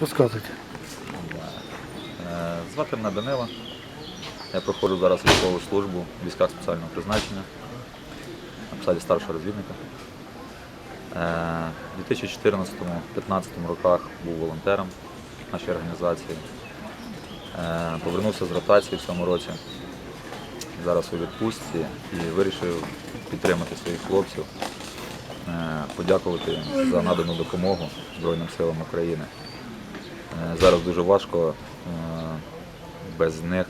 Розказуйте. Е, Звати мене Данила. Я проходжу зараз військову службу в військах спеціального призначення на посаді старшого розвідника. Е, У 2014-2015 роках був волонтером в нашій організації. Е, Повернувся з ротації в цьому році. Зараз у відпустці і вирішив підтримати своїх хлопців, подякувати за надану допомогу Збройним силам України. Е, Зараз дуже важко е, без них,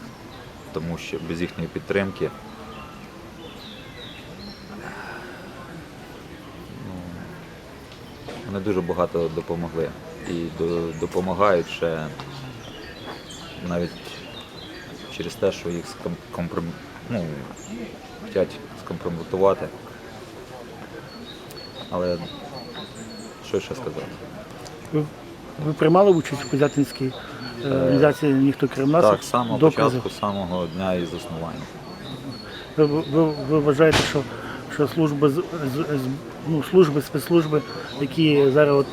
тому що без їхньої підтримки. ну, Вони дуже багато допомогли і допомагають ще навіть через те, що їх ском- компром... ну, хочуть скомпрометувати. Але що ще сказати? Ви, ви приймали участь в Козятинській е, організації Ніхто крім нас? Так, самого Докази. початку, самого дня і заснування. Ви, ви, ви вважаєте, що, що служби, з, з, ну, служби, спецслужби, які зараз от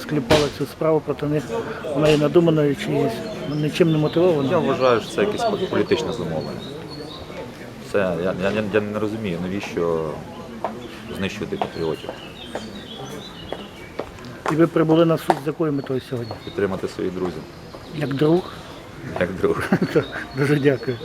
скліпали цю справу проти них, вона є надуманою чи нічим не мотивована? Я вважаю, що це якесь політичне замовлення. Це, я, я, я не розумію, навіщо знищувати патріотів, І ви прибули на суд з якою метою сьогодні? підтримати своїх друзів, Як друг? як друг. Дуже дякую.